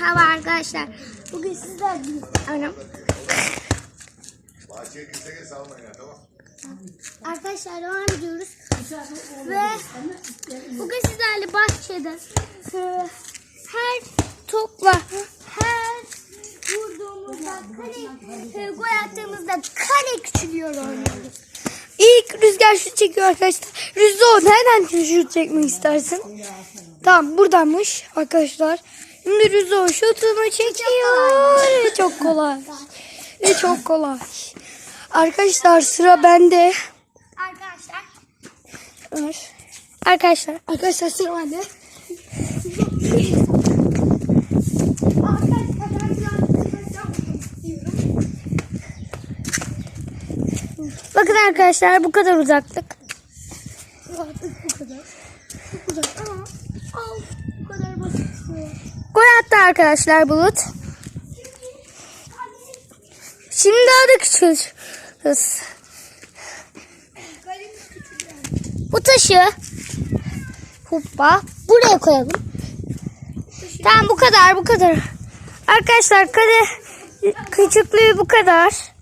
Merhaba arkadaşlar. Bugün sizler Anam. Bahçeye gitsene salmayın tamam. Arkadaşlar devam ediyoruz. Ve bugün sizlerle bahçede e, her topla her vurduğumuzda kare, e, gol attığımızda kare küçülüyor oynuyoruz. İlk rüzgar şut çekiyor arkadaşlar. Rüzgar nereden şut çekmek istersin? Tamam buradanmış arkadaşlar. Şimdi Rüzgar şutunu çekiyor. Ve çok kolay. Ve çok kolay. Arkadaşlar sıra bende. Arkadaşlar. Arkadaşlar. Arkadaşlar sıra bende. Bakın arkadaşlar bu kadar uzaklık. Bu kadar. Kadar. Aa, al. Bu kadar basit. Gol attı arkadaşlar Bulut. Şimdi daha da küçülürüz. Bu taşı hoppa buraya koyalım. Tamam bu kadar bu kadar. Arkadaşlar kare küçüklüğü bu kadar.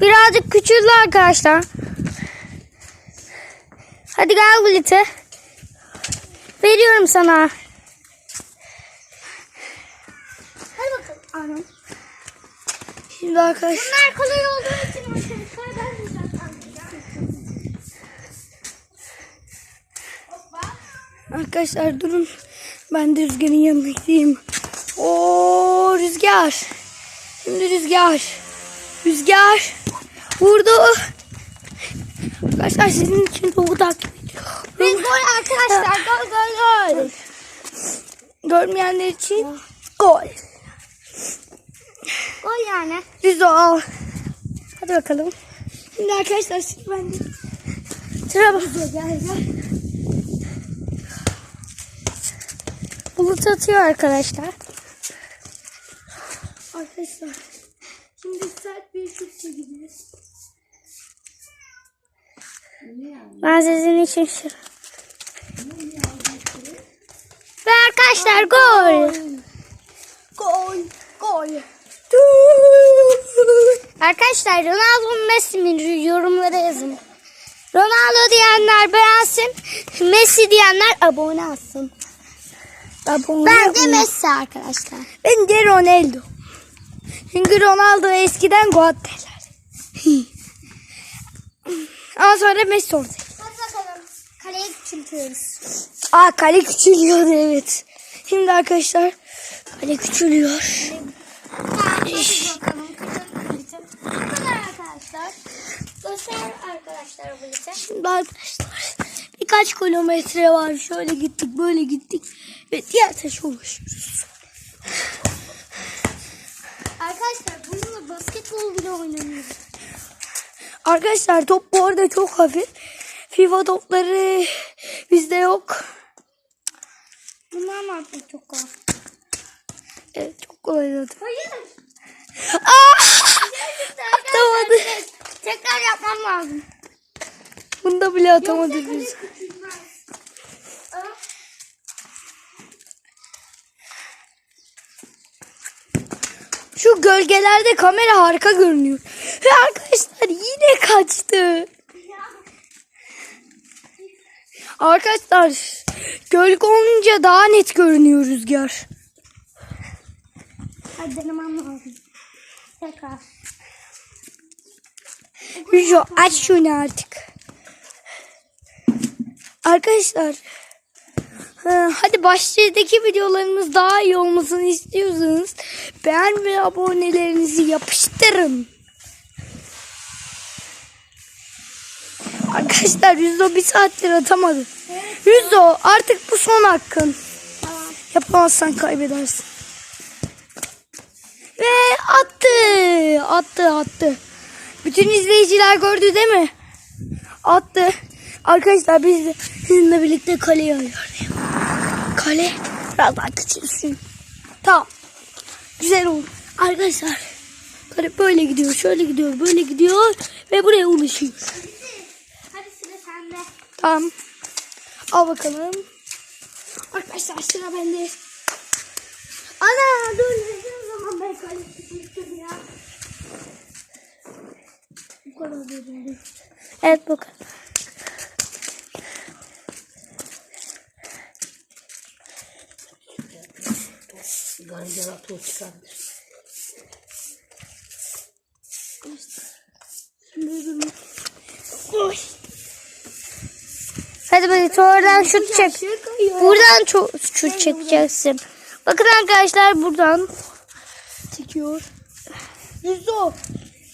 Birazcık küçüldü arkadaşlar. Hadi gel Bulut'e. Veriyorum sana. Hadi bakalım Arun. Şimdi arkadaşlar. Bunlar kolay olduğu için arkadaşlar ben de uzaktan Arkadaşlar durun. Ben de Rüzgar'ın yanına gideyim. Oo Rüzgar. Şimdi Rüzgar. Rüzgar. Vurdu. Arkadaşlar sizin için doğu takip ediyor. Biz gol arkadaşlar gol gol gol. Görmeyenler için gol. Gol yani. Rüzo. Hadi bakalım. Şimdi arkadaşlar siz bende. Sıra bak. Gel gel. Bulut atıyor arkadaşlar. Arkadaşlar. Şimdi sert bir şut çekeceğiz. Ben sizin için şu. Ve arkadaşlar gol. Gol. Gol. Arkadaşlar Ronaldo mu Messi mi yorumlara yazın. Ronaldo diyenler beğensin. Messi diyenler abone olsun. Abone Ben de. Messi arkadaşlar. Ben de Ronaldo. Çünkü Ronaldo eskiden God Ama sonra Messi oldu. Hadi bakalım. Kaleye küçültüyoruz. Aa kale küçülüyor evet. Şimdi arkadaşlar kale küçülüyor. Hadi bakalım. Bu kadar arkadaşlar. Göster arkadaşlar bu lise. Şimdi arkadaşlar birkaç kilometre var. Şöyle gittik böyle gittik. Ve diğer taşa ulaşıyoruz. Arkadaşlar bununla basketbol bile oynanıyor. Arkadaşlar top bu arada çok hafif. FIFA topları bizde yok. Bunlar mı çok kolay? Evet çok kolay zaten. Hayır. Aa! Atamadı. Tekrar yapmam lazım. Bunda bile atamadı Yoksa biz. Şu gölgelerde kamera harika görünüyor. Ve arkadaşlar yine kaçtı. Arkadaşlar gölge olunca daha net görünüyor rüzgar. Hadi denemem lazım. Tekrar. Rüzgar aç şunu artık. Arkadaşlar ha, hadi başlıktaki videolarımız daha iyi olmasını istiyorsanız beğen ve abonelerinizi yapıştırın. Arkadaşlar Rüzo bir saattir atamadı. Rüzo artık bu son hakkın. Yapamazsan kaybedersin. Ve attı. Attı attı. Bütün izleyiciler gördü değil mi? Attı. Arkadaşlar biz de sizinle birlikte kaleye arıyoruz. Kale biraz daha küçülsün. Tamam. Güzel oldu. Arkadaşlar kale böyle gidiyor, şöyle gidiyor, böyle gidiyor ve buraya ulaşıyor. Tamam. Al bakalım. Arkadaşlar sıra bende. Ana dur kale küçülttüm ya. Bu kadar verildi. Evet bu kadar. Gargara toz çıkarmış. Oy. Hadi Bulut oradan şut çek. Buradan şut çekeceksin. Bakın arkadaşlar buradan. çekiyor. Yusuf.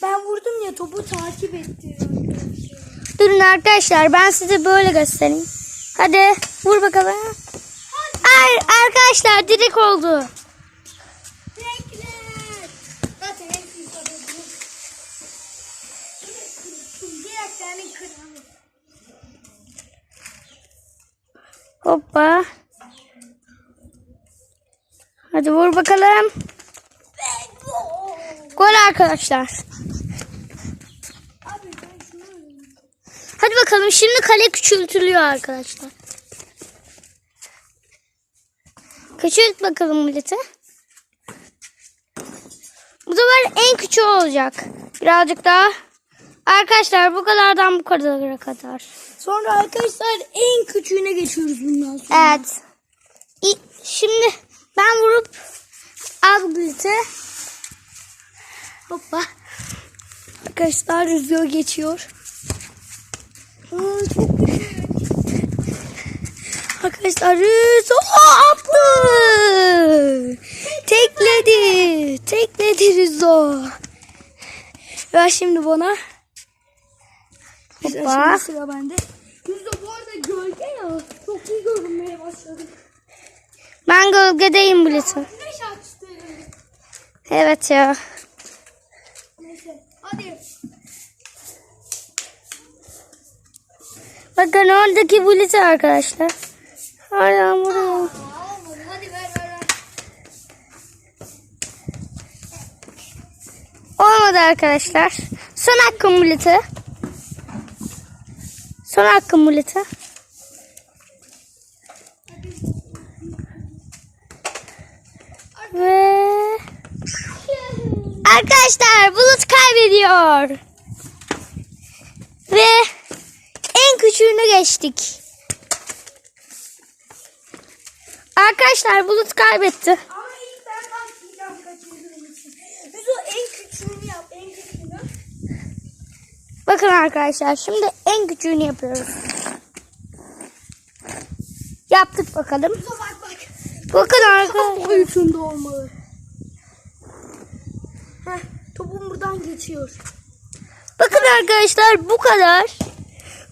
Ben vurdum ya topu takip etti. Durun arkadaşlar ben size böyle göstereyim. Hadi vur bakalım. Ay, arkadaşlar direkt oldu. Zaten en büyük adamı. Direklerin kralı. Hoppa. Hadi vur bakalım. Gol arkadaşlar. Hadi bakalım şimdi kale küçültülüyor arkadaşlar. Küçült bakalım millete. Bu sefer en küçüğü olacak. Birazcık daha. Arkadaşlar bu kadardan bu kadara kadar. Sonra arkadaşlar en küçüğüne geçiyoruz bundan sonra. Evet. İ- Şimdi ben vurup al millete. Hoppa. Arkadaşlar rüzgar geçiyor. Aa, çok güzel. Arkadaşlar rüzgar Aa, attı. Tekledi. Tekledi rüzgar. Ver şimdi bana. Hoppa. şimdi sıra bende. Rüzgar bu arada gölge ya. Çok iyi görünmeye başladı. Ben gölgedeyim millete. Güneş açtı. Evet ya. Neyse hadi. Bakın oradaki millete arkadaşlar. Vuruyor. Aa, olmadı. Arkadaşlar. Son hakkım millete. Son hakkım millete. Ve arkadaşlar bulut kaybediyor. Ve en küçüğünü geçtik. Arkadaşlar bulut kaybetti. Ama ben başlayacağım kaçırdığım için. Biz o en küçüğünü yap, en küçüğünü. Bakın arkadaşlar şimdi en küçüğünü yapıyoruz. Yaptık bakalım. Bak bak. Bakın arkadaşlar. boyutunda olmalı. Heh, topum buradan geçiyor. Bakın arkadaşlar bu kadar.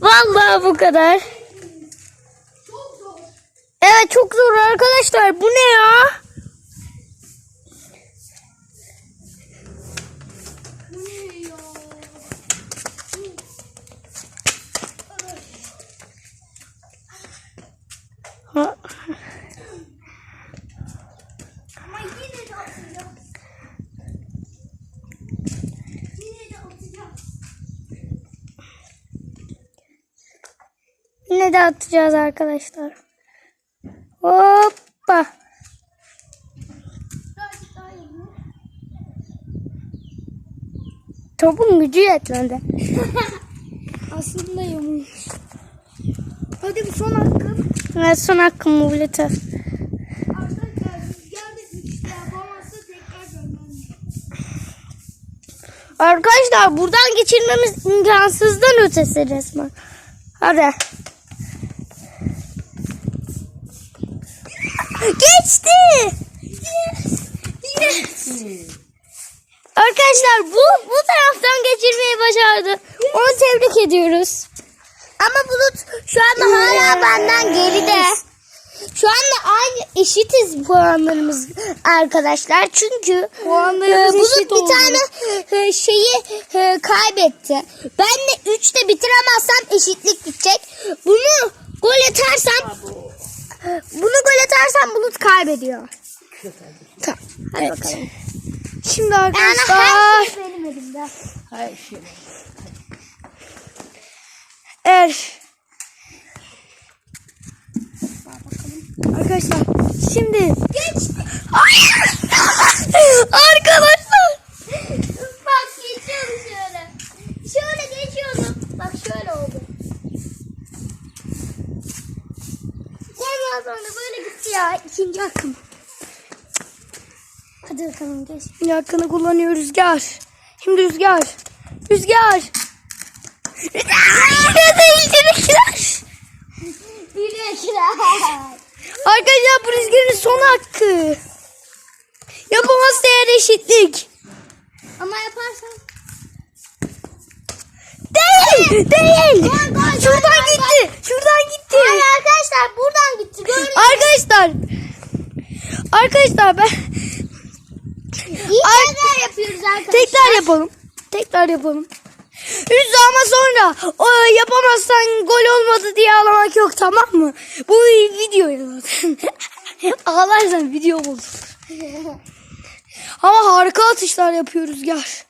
Vallahi bu kadar. Çok zor. Evet çok zor arkadaşlar. Bu ne ya? Bu ne ya? Ha, Ama yine de atacağız. Yine de atacağız. Yine de atacağız arkadaşlar. Hoppa. Topun gücü yetmedi. Aslında yamulmuş. Hadi bir son hakkım. Evet son hakkım mobilite. Arkadaşlar buradan geçirmemiz imkansızdan ötesi resmen. Hadi. Geçti. Yes. Yes. Arkadaşlar bu bu taraftan geçirmeyi başardı. Onu tebrik ediyoruz. Ama Bulut şu anda hala benden geride. Şu anda aynı eşitiz puanlarımız arkadaşlar. Çünkü Puanlarımız e, Bulut bir oldu. tane e, şeyi e, kaybetti. Ben de 3'te bitiremezsem eşitlik bitecek. Bunu gol atarsam bunu gol atarsam Bulut kaybediyor. Tamam. Hadi bakalım. Şimdi Yani arkadaşlar. her şey benim elimde. Her şey. Eğer Arkadaşlar şimdi Arkadaşlar yakın. Hadi bakalım geç. Yakını kullanıyor rüzgar. Şimdi rüzgar. Rüzgar. Direkler. Arkadaşlar bu rüzgarın son hakkı. Yapamazsa eğer eşitlik. Ama yaparsan. Değil. Değil. Şuradan gitti. Şuradan gitti. Hayır arkadaşlar buradan gitti. Gördün mü? Arkadaşlar. Arkadaşlar ben tekrar yapıyoruz arkadaşlar. tekrar yapalım. Tekrar yapalım. Rüzgar ama sonra o yapamazsan gol olmadı diye ağlamak yok tamam mı? Bu video zaten. Ağlarsan video olur. Ama harika atışlar yapıyor Rüzgar.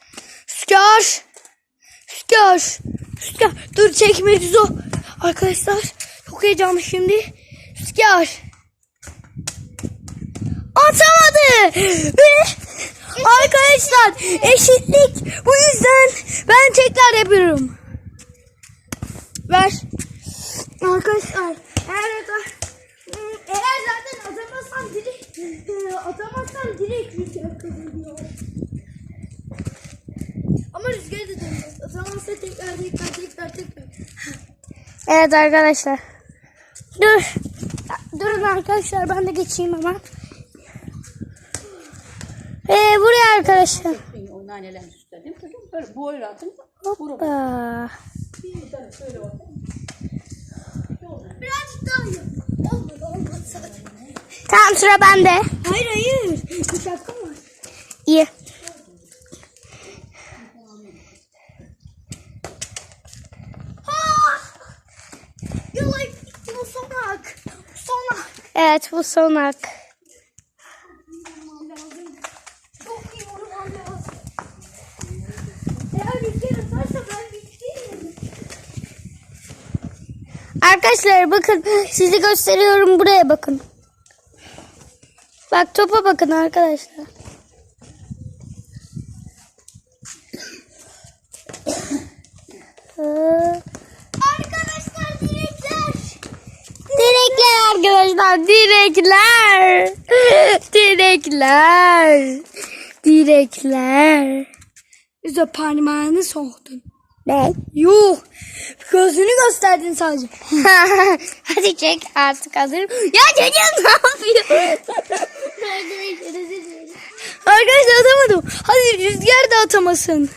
Rüzgar. Rüzgar. Rüzgar. Dur çekme düz o. Arkadaşlar çok heyecanlı şimdi. Rüzgar. Atamadı. Arkadaşlar eşitlik. Bu yüzden ben tekrar yapıyorum. Ver. Arkadaşlar eğer, eğer zaten atamazsam direkt atamazsam direkt rüzgar kazanıyor. Ama rüzgarı da dönmez. Atamazsa tekrar tekrar tekrar tekrar. Evet arkadaşlar. Dur. Durun arkadaşlar ben de geçeyim hemen. Ee, buraya arkadaşlar. O nanelerin üstüne değil mi kızım? Böyle boy atın. Hoppa. Bir tane şöyle bakın. Birazcık daha yap. Olmadı olmadı. Tamam sıra bende. Hayır hayır. Bir şapka var. İyi. Sonak. Evet bu son hak. Çok iyi vurmam lazım. Eğer rüzgar atarsa ben bittim. Arkadaşlar bakın sizi gösteriyorum buraya bakın. Bak topa bakın arkadaşlar. Arkadaşlar direkler. Direkler arkadaşlar direkler. Direkler. Direkler. Yüzü parmağını soktun. Ne? Yuh. Gözünü gösterdin sadece. Hadi çek artık hazırım. Ya çocuğum ne yapıyor? Arkadaşlar atamadım. Hadi rüzgar da atamasın.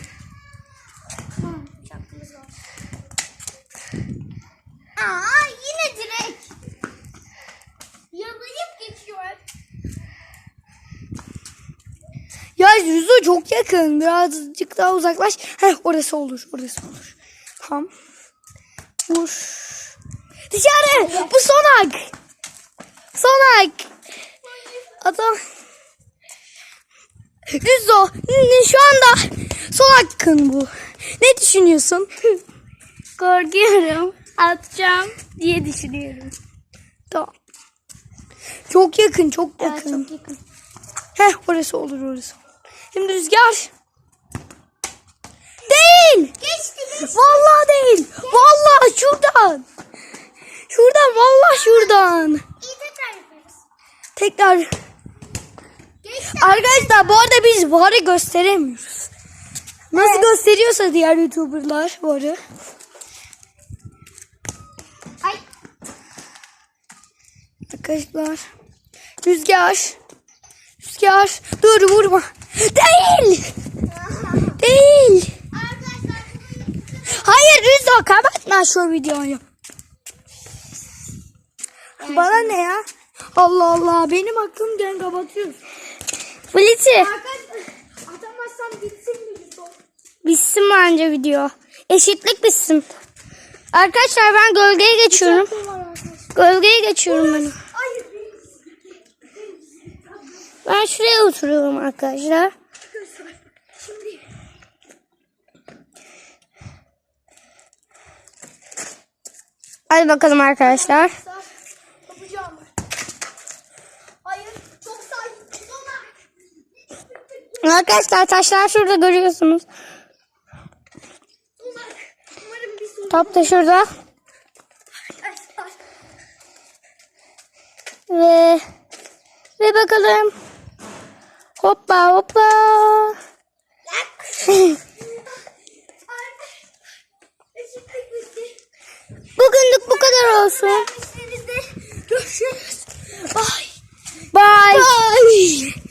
Aa yine direk. Yalayıp geçiyor. Ya Rüzgar çok yakın. Birazcık daha uzaklaş. Heh orası olur. Orası olur. Tamam. Vur. Dışarı. Bu son hak. Son hak. Adam. Rüzo. ne- Şu anda son hakkın bu. Ne düşünüyorsun? Korkuyorum. Atacağım diye düşünüyorum. Tamam. Çok yakın, çok yakın. çok yakın. Heh orası olur orası. Şimdi rüzgar. Değil. Geçti geçti. Vallahi değil. Vallahi şuradan. Şuradan vallahi şuradan. İyi tekrar yaparız. Tekrar. Geçti. Arkadaşlar bu arada biz varı gösteremiyoruz. Nasıl gösteriyorsa diğer youtuberlar varı. Ay. Arkadaşlar. Rüzgar. Rüzgar. Dur vurma. Değil. Değil. Hayır Rüzgar kapatma şu videoyu. Bana ne ya? Allah Allah benim aklım gene kapatıyor. Arkadaşlar atamazsam bitsin mi bu? Bitsin bence video. Eşitlik bitsin. Arkadaşlar ben gölgeye geçiyorum. Gölgeye geçiyorum ben. Hayır. Ben şuraya oturuyorum arkadaşlar. Şimdi Hadi bakalım arkadaşlar. Arkadaşlar taşlar şurada görüyorsunuz. Top da şurada. Ve Ve bakalım. Hoppa hoppa. Bugünlük bu kadar olsun. Görüşürüz. Bye. Bye.